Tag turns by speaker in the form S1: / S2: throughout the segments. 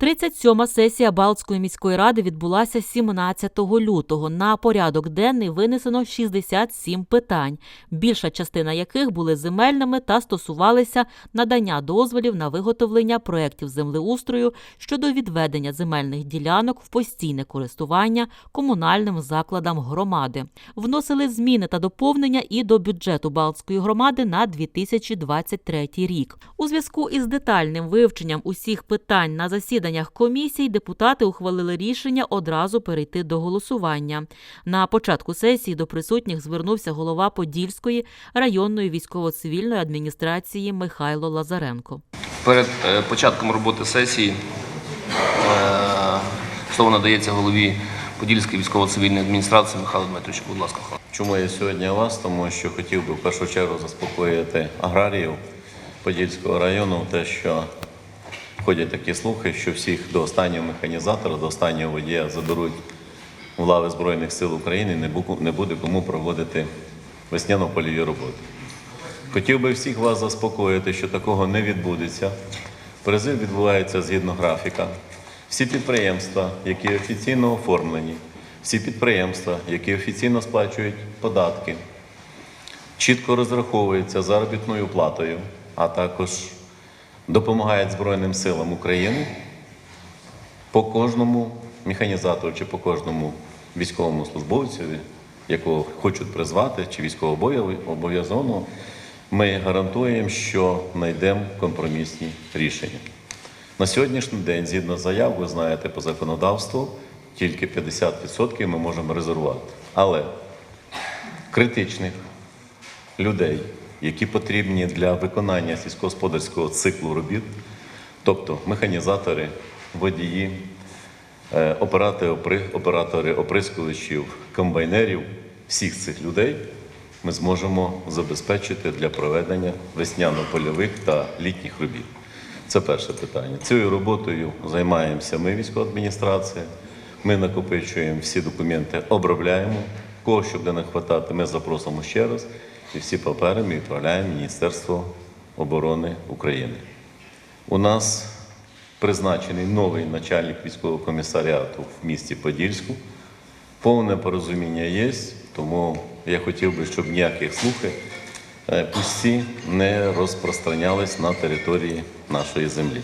S1: 37-ма сесія Балтської міської ради відбулася 17 лютого. На порядок денний винесено 67 питань, більша частина яких були земельними та стосувалися надання дозволів на виготовлення проєктів землеустрою щодо відведення земельних ділянок в постійне користування комунальним закладам громади. Вносили зміни та доповнення і до бюджету Балтської громади на 2023 рік. У зв'язку із детальним вивченням усіх питань на засіданнях комісій депутати ухвалили рішення одразу перейти до голосування. На початку сесії до присутніх звернувся голова Подільської районної військово-цивільної адміністрації Михайло Лазаренко.
S2: Перед е, початком роботи сесії е, слово надається голові Подільської військово-цивільної адміністрації Михайлу Дмитровичу. Будь ласка.
S3: Чому я сьогодні у вас? Тому що хотів би в першу чергу заспокоїти аграріїв Подільського району, те, що ходять такі слухи, що всіх до останнього механізатора, до останнього водія заберуть в лави Збройних сил України, і не буде кому проводити весняно-польові роботи. Хотів би всіх вас заспокоїти, що такого не відбудеться. Призив відбувається згідно графіка. Всі підприємства, які офіційно оформлені, всі підприємства, які офіційно сплачують податки, чітко розраховуються заробітною платою, а також допомагають Збройним силам України по кожному механізатору чи по кожному військовому службовцеві, якого хочуть призвати, чи військовообов'язаного, ми гарантуємо, що знайдемо компромісні рішення. На сьогоднішній день, згідно заяв, ви знаєте, по законодавству тільки 50% ми можемо резервувати. Але критичних людей, які потрібні для виконання сільськогосподарського циклу робіт, тобто механізатори, водії, е, оператори, опри- оприскувачів, комбайнерів, всіх цих людей ми зможемо забезпечити для проведення весняно-польових та літніх робіт. Це перше питання. Цією роботою займаємося ми, військова адміністрація. Ми накопичуємо всі документи, обробляємо. Кого що буде не хватати, ми запросимо ще раз. І всі папери ми відправляємо Міністерство оборони України. У нас призначений новий начальник військового комісаріату в місті Подільську. Повне порозуміння є, тому я хотів би, щоб ніяких слухи е, пусті не розпространялись на території нашої землі.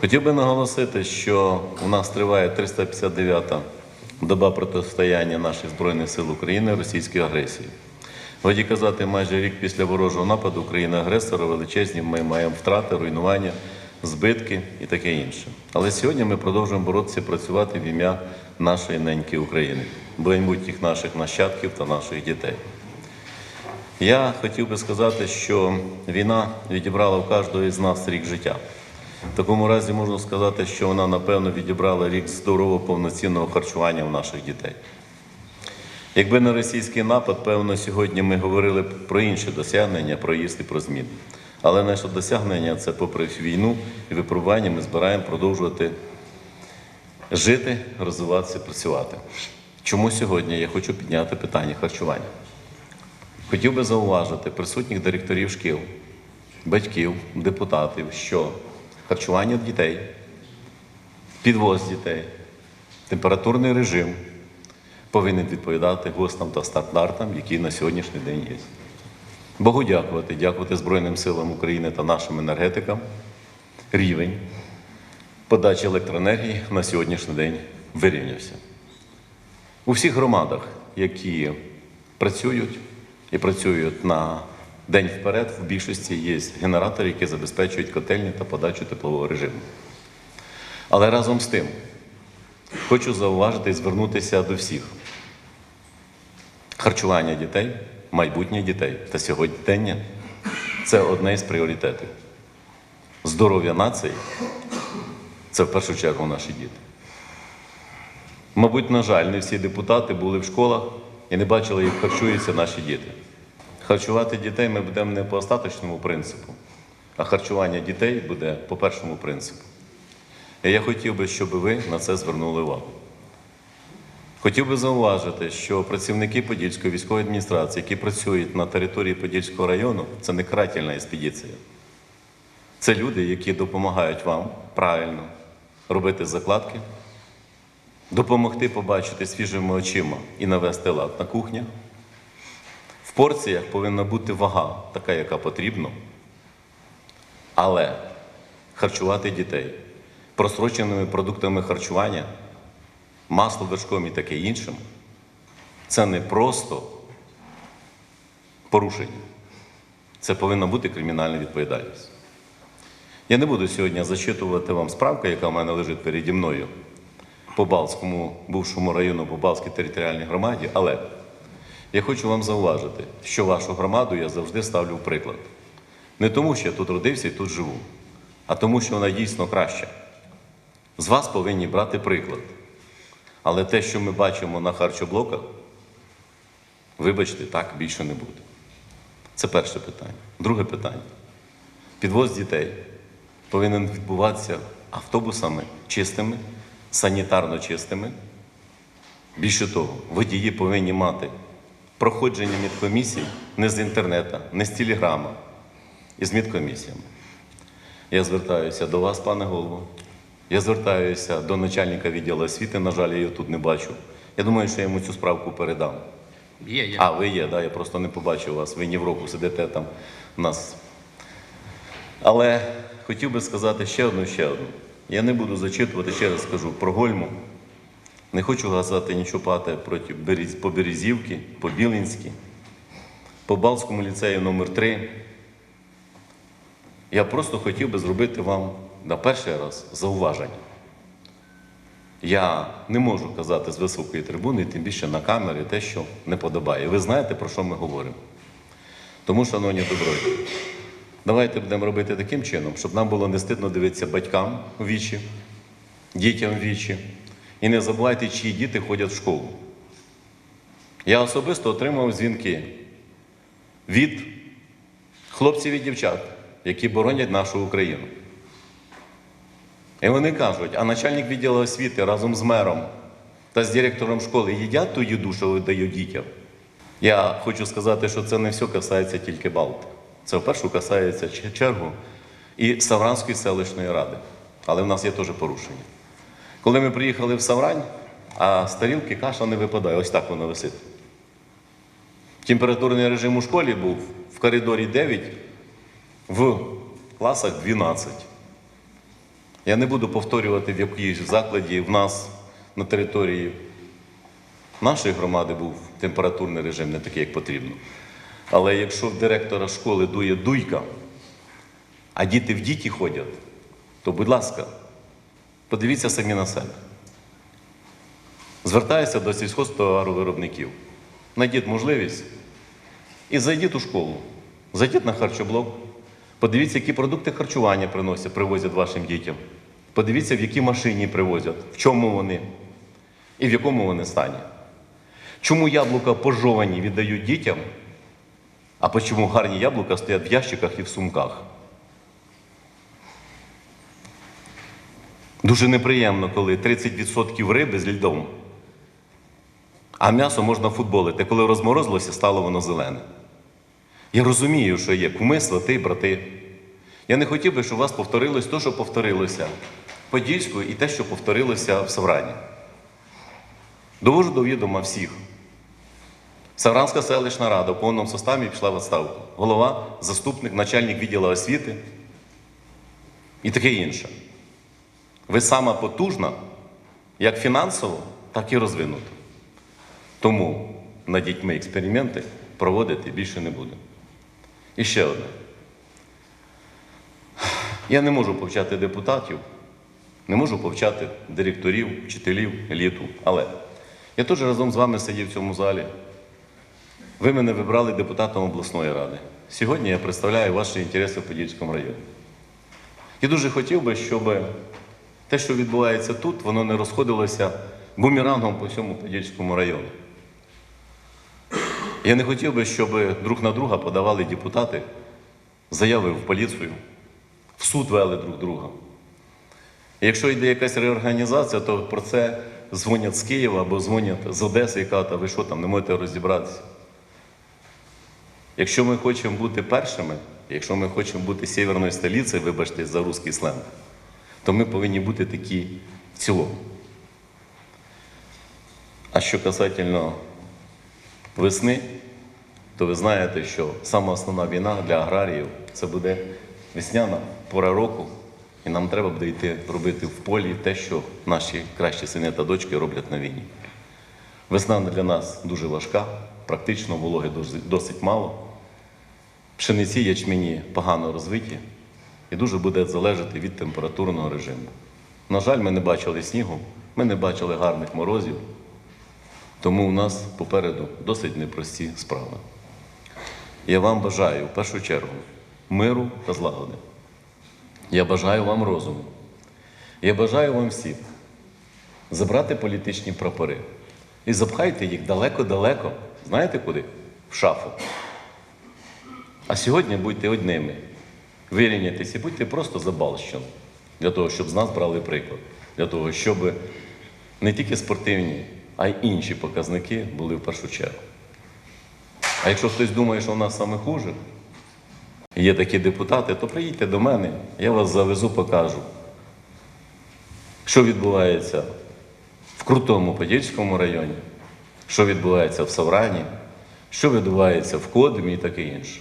S3: Хотів би наголосити, що у нас триває 359-та доба протистояння наших Збройних сил України російській агресії. Годі казати, майже рік після ворожого нападу України-агресора величезні ми маємо втрати, руйнування, збитки і таке інше. Але сьогодні ми продовжуємо боротися, працювати в ім'я нашої неньки України, майбутніх наших нащадків та наших дітей. Я хотів би сказати, що війна відібрала у кожного із нас рік життя. В такому разі можна сказати, що вона, напевно, відібрала рік здорового повноцінного харчування у наших дітей. Якби не російський напад, певно, сьогодні ми говорили про інші досягнення, про їзд і про зміни. Але наше досягнення це, попри війну і випробування, ми збираємо продовжувати жити, розвиватися, працювати. Чому сьогодні я хочу підняти питання харчування? Хотів би зауважити присутніх директорів шкіл, батьків, депутатів, що харчування дітей, підвоз дітей, температурний режим повинен відповідати ГОСТам та стандартам, які на сьогоднішній день є. Богу дякувати, дякувати Збройним силам України та нашим енергетикам. Рівень подачі електроенергії на сьогоднішній день вирівнявся. У всіх громадах, які працюють і працюють на день вперед, в більшості є генератори, які забезпечують котельні та подачу теплового режиму. Але разом з тим хочу зауважити і звернутися до всіх. Харчування дітей, майбутнє дітей та сьогодення це одне із пріоритетів. Здоров'я нації це в першу чергу наші діти. Мабуть, на жаль, не всі депутати були в школах і не бачили, як харчуються наші діти. Харчувати дітей ми будемо не по остаточному принципу, а харчування дітей буде по першому принципу. І я хотів би, щоб ви на це звернули увагу. Хотів би зауважити, що працівники Подільської військової адміністрації, які працюють на території Подільського району, це не карательна експедиція. Це люди, які допомагають вам правильно, робити закладки, допомогти побачити свіжими очима і навести лад на кухнях. В порціях повинна бути вага, така, яка потрібна, але харчувати дітей просроченими продуктами харчування, масло, вершком і таке іншим, це не просто порушення. Це повинна бути кримінальна відповідальність. Я не буду сьогодні зачитувати вам справку, яка в мене лежить переді мною по Балтському, бувшому району, по Балтській територіальній громаді, але я хочу вам зауважити, що вашу громаду я завжди ставлю в приклад. Не тому, що я тут родився і тут живу, а тому, що вона дійсно краща. З вас повинні брати приклад. Але те, що ми бачимо на харчоблоках, вибачте, так більше не буде. Це перше питання. Друге питання. Підвоз дітей повинен відбуватися автобусами чистими, санітарно чистими. Більше того, водії повинні мати проходження медкомісій не з інтернету, не з телеграма, і з медкомісіями. Я звертаюся до вас, пане голово. Я звертаюся до начальника відділу освіти, на жаль, я його тут не бачу. Я думаю, що я йому цю справку передам.
S2: Є, є.
S3: А, ви є, да, я просто не побачив вас. Ви ні в року сидите там у нас. Але хотів би сказати ще одну, ще одну. Я не буду зачитувати, ще раз скажу про Гольму. Не хочу казати нічого пати проти по Березівки, по Білинській, по Балтському ліцею номер 3 Я просто хотів би зробити вам на перший раз зауваження. Я не можу казати з високої трибуни, тим більше на камері, те, що не подобає. Ви знаєте, про що ми говоримо. Тому, шановні добродії, давайте будемо робити таким чином, щоб нам було не стидно дивитися батькам у вічі, дітям в вічі. І не забувайте, чиї діти ходять в школу. Я особисто отримав дзвінки від хлопців і дівчат, які боронять нашу Україну. І вони кажуть, а начальник відділу освіти разом з мером та з директором школи їдять ту їду, що дають дітям. Я хочу сказати, що це не все касається тільки Балти. Це вперше касається чергу і Савранської селищної ради. Але в нас є теж порушення. Коли ми приїхали в Саврань, а з тарілки каша не випадає, ось так вона висить. Температурний режим у школі був в коридорі 9, в класах 12. Я не буду повторювати, в якій закладі в нас на території нашої громади був температурний режим, не такий, як потрібно. Але якщо в директора школи дує дуйка, а діти в діті ходять, то, будь ласка, подивіться самі на себе. Звертаюся до сільськогосподаровиробників. Найдіть можливість і зайдіть у школу, зайдіть на харчоблок, подивіться, які продукти харчування приносять, привозять вашим дітям. Подивіться, в якій машині привозять, в чому вони і в якому вони стані. Чому яблука пожовані віддають дітям, а чому гарні яблука стоять в ящиках і в сумках? Дуже неприємно, коли 30% риби з льдом, а м'ясо можна футболити. Коли розморозилося, стало воно зелене. Я розумію, що є куми, свати, брати. Я не хотів би, щоб у вас повторилось те, що повторилося в Подільську, і те, що повторилося в Саврані. Довожу до відома всіх. Савранська селищна рада в повному составі пішла в відставку. Голова, заступник, начальник відділу освіти і таке інше. Ви сама потужна, як фінансово, так і розвинута. Тому над дітьми експерименти проводити більше не буде. І ще одне. Я не можу повчати депутатів, не можу повчати директорів, вчителів, еліту. Але я теж разом з вами сидів в цьому залі. Ви мене вибрали депутатом обласної ради. Сьогодні я представляю ваші інтереси в Подільському районі. Я дуже хотів би, щоб те, що відбувається тут, воно не розходилося бумерангом по всьому Подільському району. Я не хотів би, щоб друг на друга подавали депутати заяви в поліцію, в суд вели друг друга. І якщо йде якась реорганізація, то про це дзвонять з Києва або дзвонять з Одеси і кажуть, ви що там, не можете розібратися. Якщо ми хочемо бути першими, якщо ми хочемо бути сєвєрною столицею, вибачте за русський сленг, то ми повинні бути такі в цілому. А що касательно весни, то ви знаєте, що сама основна війна для аграріїв це буде весняна пора року, і нам треба буде йти робити в полі те, що наші кращі сини та дочки роблять на війні. Весна для нас дуже важка, практично вологи досить- мало. Пшениці ячмені погано розвиті і дуже буде залежати від температурного режиму. На жаль, ми не бачили снігу, ми не бачили гарних морозів, тому у нас попереду досить непрості справи. Я вам бажаю в першу чергу миру та злагоди. Я бажаю вам розуму. Я бажаю вам всім забрати політичні прапори і запхайте їх далеко-далеко. Знаєте куди? В шафу. А сьогодні будьте одними. Вирівнятися і будьте просто забалщину. Для того, щоб з нас брали приклад. Для того, щоб не тільки спортивні, а й інші показники були в першу чергу. А якщо хтось думає, що в нас саме хуже, є такі депутати, то приїдьте до мене, я вас завезу, покажу, що відбувається в Крутому Подільському районі, що відбувається в Саврані, що відбувається в Кодемі і таке інше.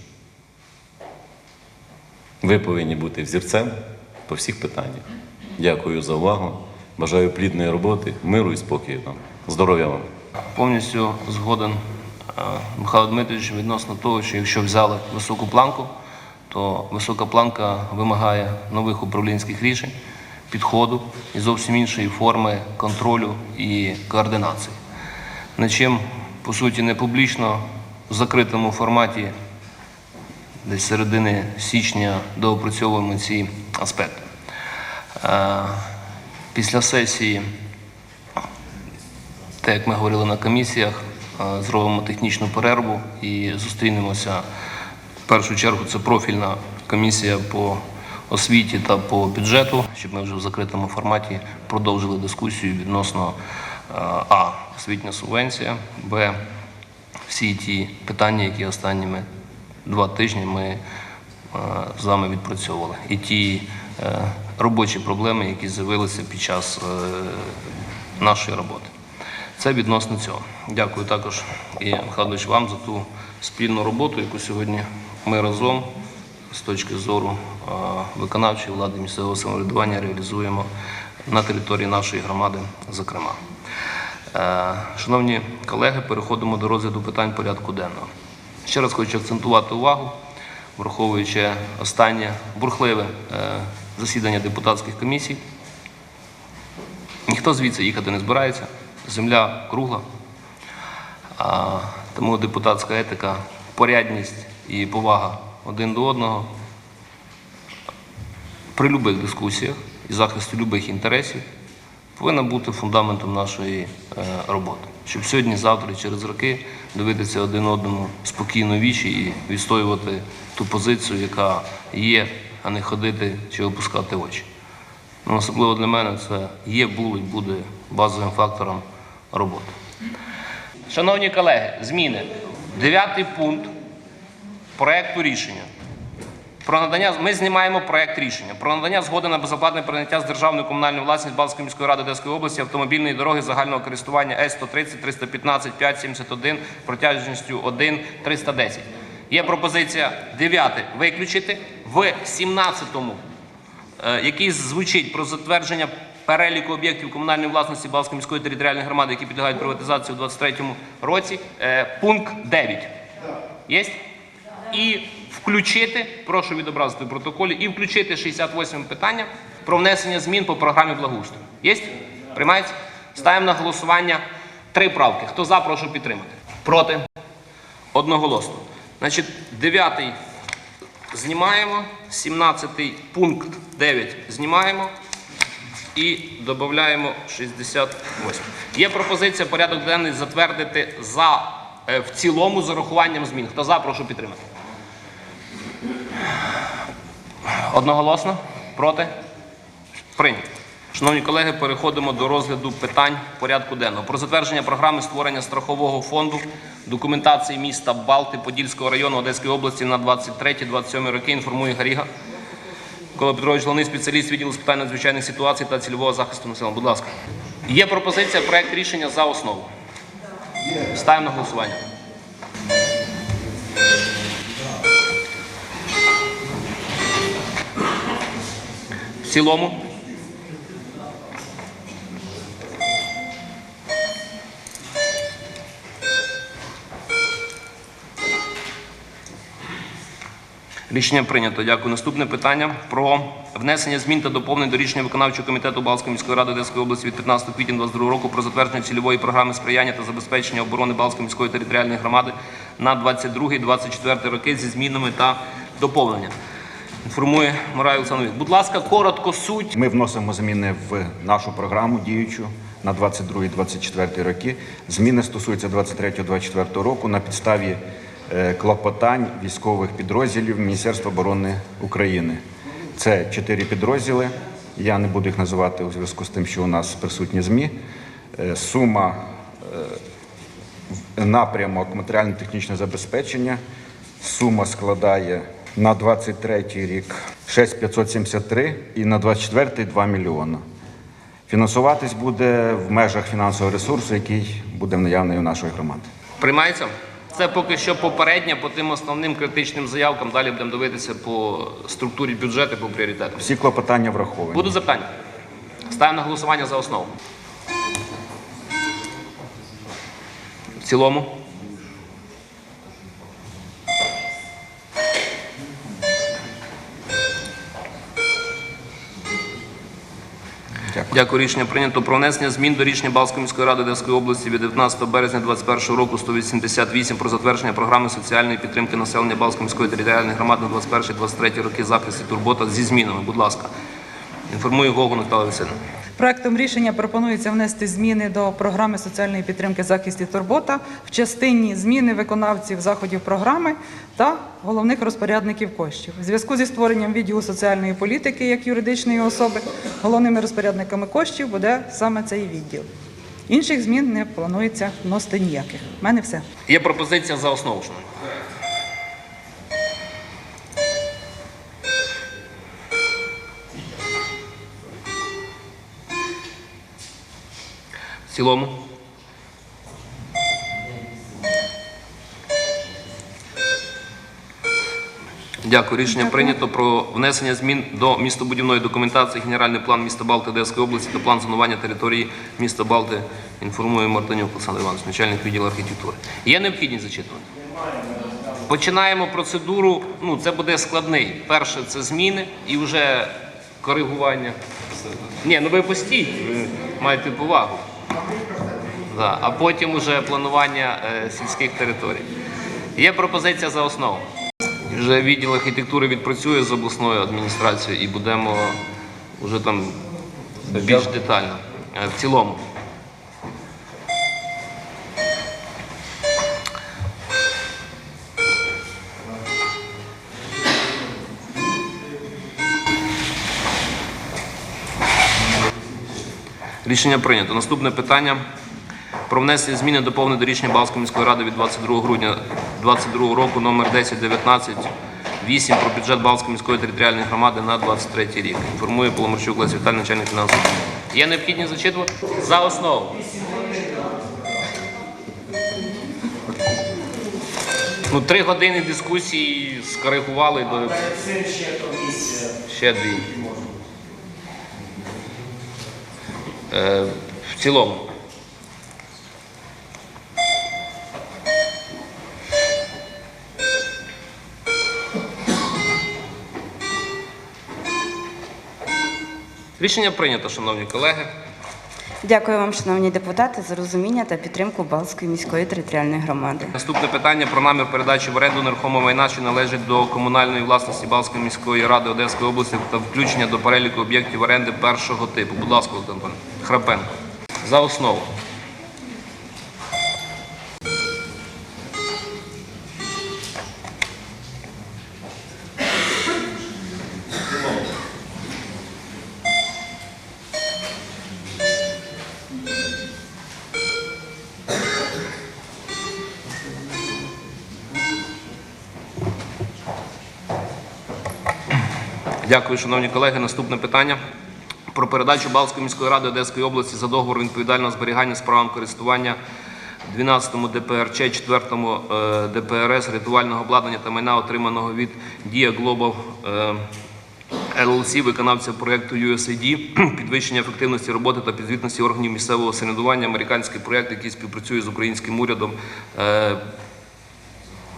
S3: Ви повинні бути взірцем по всіх питаннях. Дякую за увагу. Бажаю плідної роботи, миру і спокою нам. Здоров'я вам!
S2: Повністю згоден е, Михайло Дмитрович відносно того, що якщо взяли високу планку, то висока планка вимагає нових управлінських рішень, підходу і зовсім іншої форми контролю і координації. Нічим, по суті, не публічно в закритому форматі десь середини січня доопрацьовуємо ці аспекти. Е, Після сесії так як ми говорили на комісіях, е, зробимо технічну перерву і зустрінемося. В першу чергу це профільна комісія по освіті та по бюджету, щоб ми вже в закритому форматі продовжили дискусію відносно е, А. Освітня субвенція, Б. Всі ті питання, які останніми два тижні ми е, з вами відпрацьовували. І ті робочі проблеми, які з'явилися під час нашої роботи. Це відносно цього. Дякую також і Михайлович вам за ту спільну роботу, яку сьогодні ми разом з точки зору виконавчої влади місцевого самоврядування реалізуємо на території нашої громади, зокрема. Е, Шановні колеги, переходимо до розгляду питань порядку денного. Ще раз хочу акцентувати увагу, враховуючи останнє бурхливе е, засідання депутатських комісій. Ніхто звідси їхати не збирається, земля кругла. Тому депутатська етика, порядність і повага один до одного при будь-яких дискусіях і захисті будь-яких інтересів повинна бути фундаментом нашої е, роботи. Щоб сьогодні, завтра, через роки дивитися один одному спокійно вічі і відстоювати ту позицію, яка є, а не ходити чи опускати очі. Особливо для мене це є, було і буде базовим фактором роботи. Шановні колеги, зміни. Дев'ятий пункт проекту рішення. Про надання ми знімаємо проект рішення про надання згоди на безоплатне прийняття з державної комунальної власності Балтської міської ради Одеської області автомобільної дороги загального користування С 130 315 571 протяжністю 1 310. Є пропозиція 9 виключити в 17-му е, який звучить про затвердження переліку об'єктів комунальної власності Балтської міської територіальної громади, які підлягають приватизації у 2023 році, е, пункт 9. Є? І включити, прошу відобразити в протоколі, і включити 68 питання про внесення змін по програмі благоустрою. Є? Приймається? Ставимо на голосування три правки. Хто за, прошу підтримати. Проти? Одноголосно. Значить, дев'ятий знімаємо, 17 пункт 9 знімаємо і додаємо 68. Є пропозиція порядок денний затвердити за, е, в цілому з урахуванням змін. Хто за, прошу підтримати. Одноголосно? Проти? Прийнято. Шановні колеги, переходимо до розгляду питань порядку денного. Про затвердження програми створення страхового фонду документації міста Балти Подільського району Одеської області на 23-27 роки інформує Гаріга. Микола Петрович, головний спеціаліст відділу з питань надзвичайних ситуацій та цільового захисту населення. Будь ласка. Є пропозиція проект рішення за основу. Ставимо на голосування. В цілому. Рішення прийнято. Дякую. Наступне питання про внесення змін та доповнень до рішення виконавчого комітету Балтської міської ради Одеської області від 15 квітня 2022 року про затвердження цільової програми сприяння та забезпечення оборони Балтської міської територіальної громади на 22-24 роки зі змінами та доповненнями. Інформує Морай Олександрович. Будь ласка, коротко суть.
S4: Ми вносимо зміни в нашу програму діючу на 22-24 роки. Зміни стосуються 23-24 року на підставі клопотань військових підрозділів Міністерства оборони України. Це чотири підрозділи. Я не буду їх називати у зв'язку з тим, що у нас присутні ЗМІ. Е, Сума е, напрямок матеріально-технічне забезпечення. Сума складає на 23 рік 6573 і на 24 2 мільйона. Фінансуватись буде в межах фінансового ресурсу, який буде наявний у нашої громади.
S2: Приймається? Це поки що попереднє по тим основним критичним заявкам. Далі будемо дивитися по структурі бюджету, по пріоритетам.
S4: Всі клопотання враховані.
S2: Буду запитання? Ставимо на голосування за основу. В цілому.
S4: Дякую.
S2: Рішення прийнято про внесення змін до рішення Балської міської ради Одеської області від 19 березня 2021 року 188 про затвердження програми соціальної підтримки населення Балської міської територіальної громади на 21-23 роки захисту турбота зі змінами. Будь ласка. Інформую Гогу Наталію Васильівну.
S5: Проектом рішення пропонується внести зміни до програми соціальної підтримки захист і турбота в частині зміни виконавців заходів програми та головних розпорядників коштів. У зв'язку зі створенням відділу соціальної політики як юридичної особи головними розпорядниками коштів буде саме цей відділ. Інших змін не планується вносити ніяких. У мене все.
S2: Є пропозиція за основу. Цілому. Дякую. Рішення прийнято про внесення змін до містобудівної документації, генеральний план міста Балти Одеської області та план зонування території міста Балти. Інформує Мартинюк Олександр Іванович, начальник відділу архітектури. Є необхідність зачитувати? Починаємо процедуру. Ну, це буде складний. Перше це зміни і вже коригування. Ні, ну ви постійте, ви маєте повагу. Да. А потім вже планування е, сільських територій. Є пропозиція за основу. Вже відділ архітектури відпрацює з обласною адміністрацією і будемо вже там більш детально. Е, В цілому. Рішення прийнято. Наступне питання про внесення зміни до повне до рішення Балської міської ради від 22 грудня 2022 року номер 1019 8 про бюджет Балської міської територіальної громади на 23 рік. Інформує Поломарчук Лесі Віталій, начальник фінансового. Є необхідність зачитувати? За основу. Ну, три години дискусії скоригували до. Ще дві. Е, в цілому. Рішення прийнято, шановні колеги.
S6: Дякую вам, шановні депутати, за розуміння та підтримку Балтської міської територіальної громади.
S2: Наступне питання про намір передачі в оренду нерухомого майна, що належить до комунальної власності Балтської міської ради Одеської області та включення до переліку об'єктів оренди першого типу. Будь ласка, Олександр Храпенко. За основу. Дякую, шановні колеги. Наступне питання. Про передачу Балтської міської ради Одеської області за договором відповідального зберігання з правом користування 12-му ДПРЧ, 4-му е, ДПРС, рятувального обладнання та майна, отриманого від Дія Global е, LLC, виконавця проєкту USAID, підвищення ефективності роботи та підзвітності органів місцевого самоврядування, американський проєкт, який співпрацює з українським урядом е,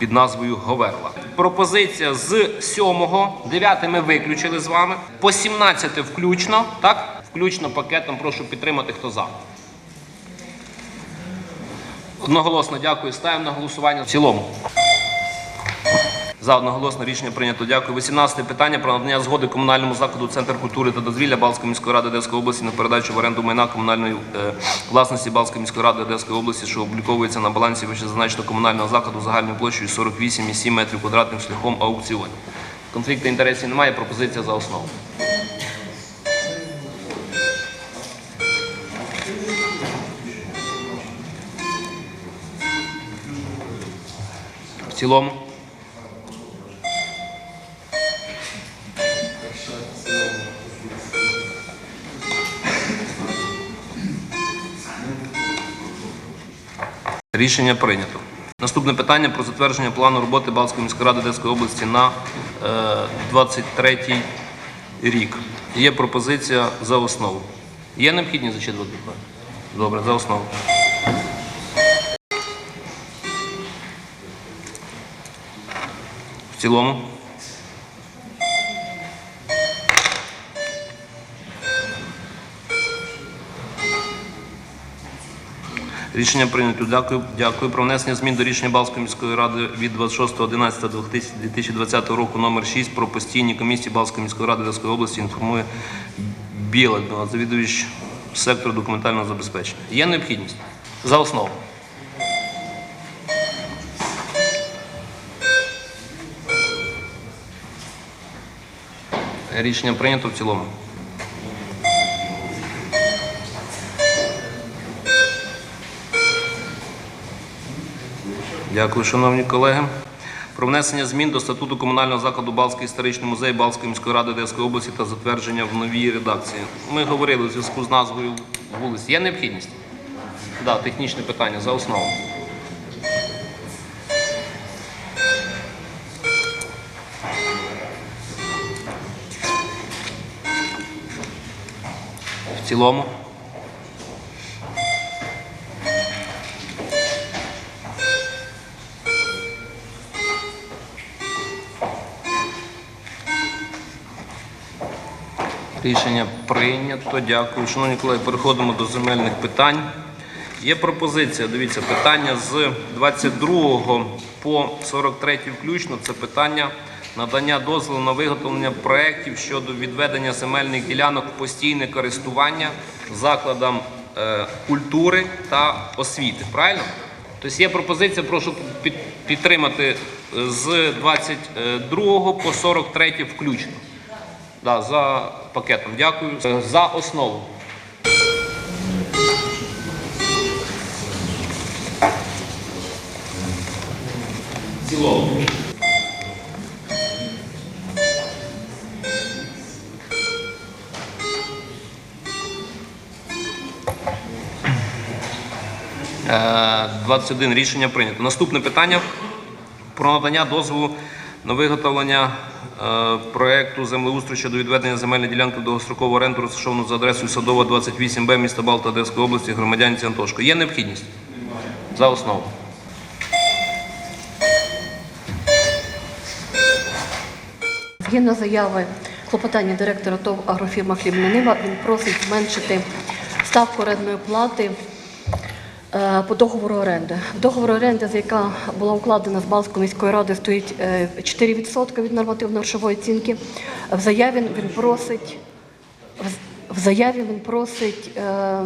S2: під назвою Говерла. Пропозиція з 7, 9 ми виключили з вами, по 17 включно, так? Включно пакетом, прошу підтримати, хто за. Одноголосно дякую. Ставимо на голосування в цілому. За одноголосно рішення прийнято. Дякую. 18 питання про надання згоди комунальному закладу Центр культури та дозвілля Балтської міської ради Одеської області на передачу в оренду майна комунальної е, власності Балтської міської ради Одеської області, що обліковується на балансі вищезазначеного комунального закладу загальною площею 48,7 метрів квадратних шляхом аукціону. Конфлікту інтересів немає. Пропозиція за основу. В цілому. Рішення прийнято. Наступне питання про затвердження плану роботи Балтської міської ради Одеської області на е, 23 рік. Є пропозиція за основу. Є необхідні зачитувати? Добре, за основу. В цілому. Рішення прийнято. Дякую. Дякую. Про внесення змін до рішення Балтської міської ради від 26.11.2020 року номер 6 про постійні комісії Балтської міської ради Одеської області інформує Біла, завідувач сектору документального забезпечення. Є необхідність? За основу. Рішення прийнято в цілому. Дякую, шановні колеги. Про внесення змін до статуту комунального закладу Балтський історичний музей Балтської міської ради Одеської області та затвердження в новій редакції. Ми говорили у зв'язку з назвою вулиці. Є необхідність? Так, да, технічне питання за основу. В цілому. Рішення прийнято. Дякую. Шановні колеги, переходимо до земельних питань. Є пропозиція. Дивіться, питання з 22 по 43 включно. Це питання надання дозволу на виготовлення проєктів щодо відведення земельних ділянок в постійне користування закладам е, культури та освіти. Правильно? Тобто є пропозиція, прошу підтримати е, з 22 по 43 включно. Да, за пакетом. Дякую. Е, За основу. Цілому. Е, 21 рішення прийнято. Наступне питання про надання дозволу на виготовлення е, проекту землеустрою щодо відведення земельної ділянки в довгострокову оренду, розташовану за адресою Садова 28Б, міста Балта Одеської області, громадянці Антошко. Є необхідність? За основу.
S7: Згідно заяви клопотання директора ТОВ агрофірма «Хлібна Нива», він просить зменшити ставку орендної плати по договору оренди. Договор оренди, з яка була укладена з Балтською міською радою, стоїть е, 4% від нормативно-грошової оцінки. В заяві він просить в- в заяві він просить е,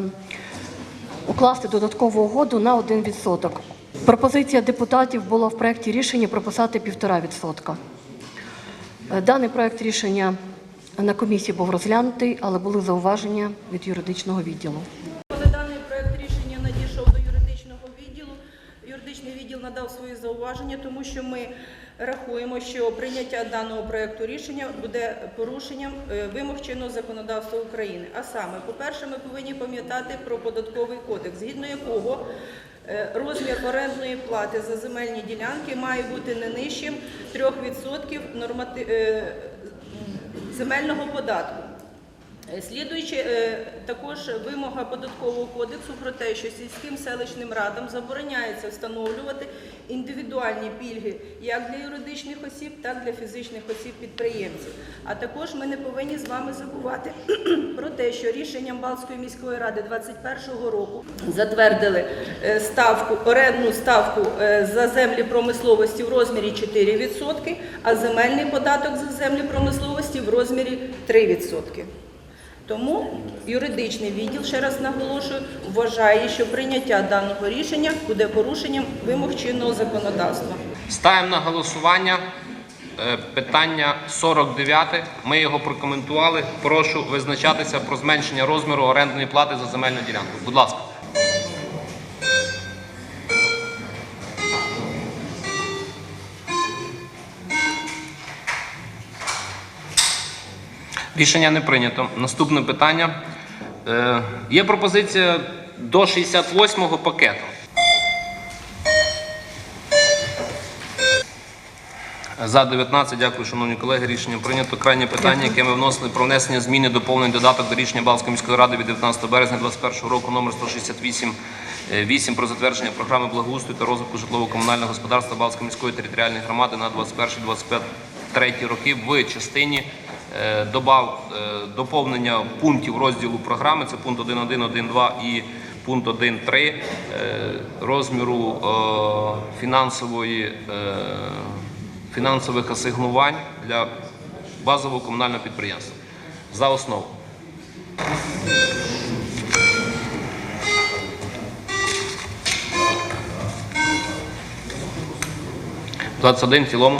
S7: укласти додаткову угоду на 1%. Пропозиція депутатів була в проєкті рішення прописати 1,5%. Е, Даний проект рішення на комісії був розглянутий, але були зауваження від юридичного відділу.
S8: Надав свої зауваження, тому що ми рахуємо, що прийняття даного проекту рішення буде порушенням е, вимог чинного законодавства України. А саме, по-перше, ми повинні пам'ятати про податковий кодекс, згідно якого е, розмір орендної плати за земельні ділянки має бути не нижчим 3% нормати... е, земельного податку. Слідуючи е, також вимога податкового кодексу про те, що сільським селищним радам забороняється встановлювати індивідуальні пільги як для юридичних осіб, так і для фізичних осіб підприємців. А також ми не повинні з вами забувати про те, що рішенням Балтської міської ради 2021 року затвердили е, ставку орендну ставку е, за землі промисловості в розмірі 4%, а земельний податок за землі промисловості в розмірі 3%. Тому юридичний відділ, ще раз наголошую, вважає, що прийняття даного рішення буде порушенням вимог чинного законодавства.
S2: Ставимо на голосування е, питання 49. Ми його прокоментували. Прошу визначатися про зменшення розміру орендної плати за земельну ділянку. Будь ласка. Рішення не прийнято. Наступне питання. Е, Є пропозиція до 68-го пакету. За 19, дякую, шановні колеги. Рішення прийнято. Крайнє питання, яке ми вносили про внесення зміни доповнень додаток до рішення Балської міської ради від 19 березня 2021 року номер 168 е, 8 про затвердження програми благоустрою та розвитку житлово-комунального господарства Балської міської територіальної громади на 21-23 роки в частині е, добав е, доповнення пунктів розділу програми. Це пункт 1.1, 1.2 і пункт 1.3 е, розміру фінансової. фінансових асигнувань для базового комунального підприємства. За основу. Двадцять один в цілому.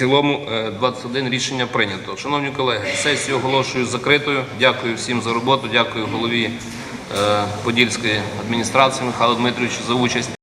S2: Цілому е, 21 рішення прийнято. Шановні колеги, сесію оголошую закритою. Дякую всім за роботу. Дякую голові е, Подільської адміністрації Михайлу Дмитровичу за участь.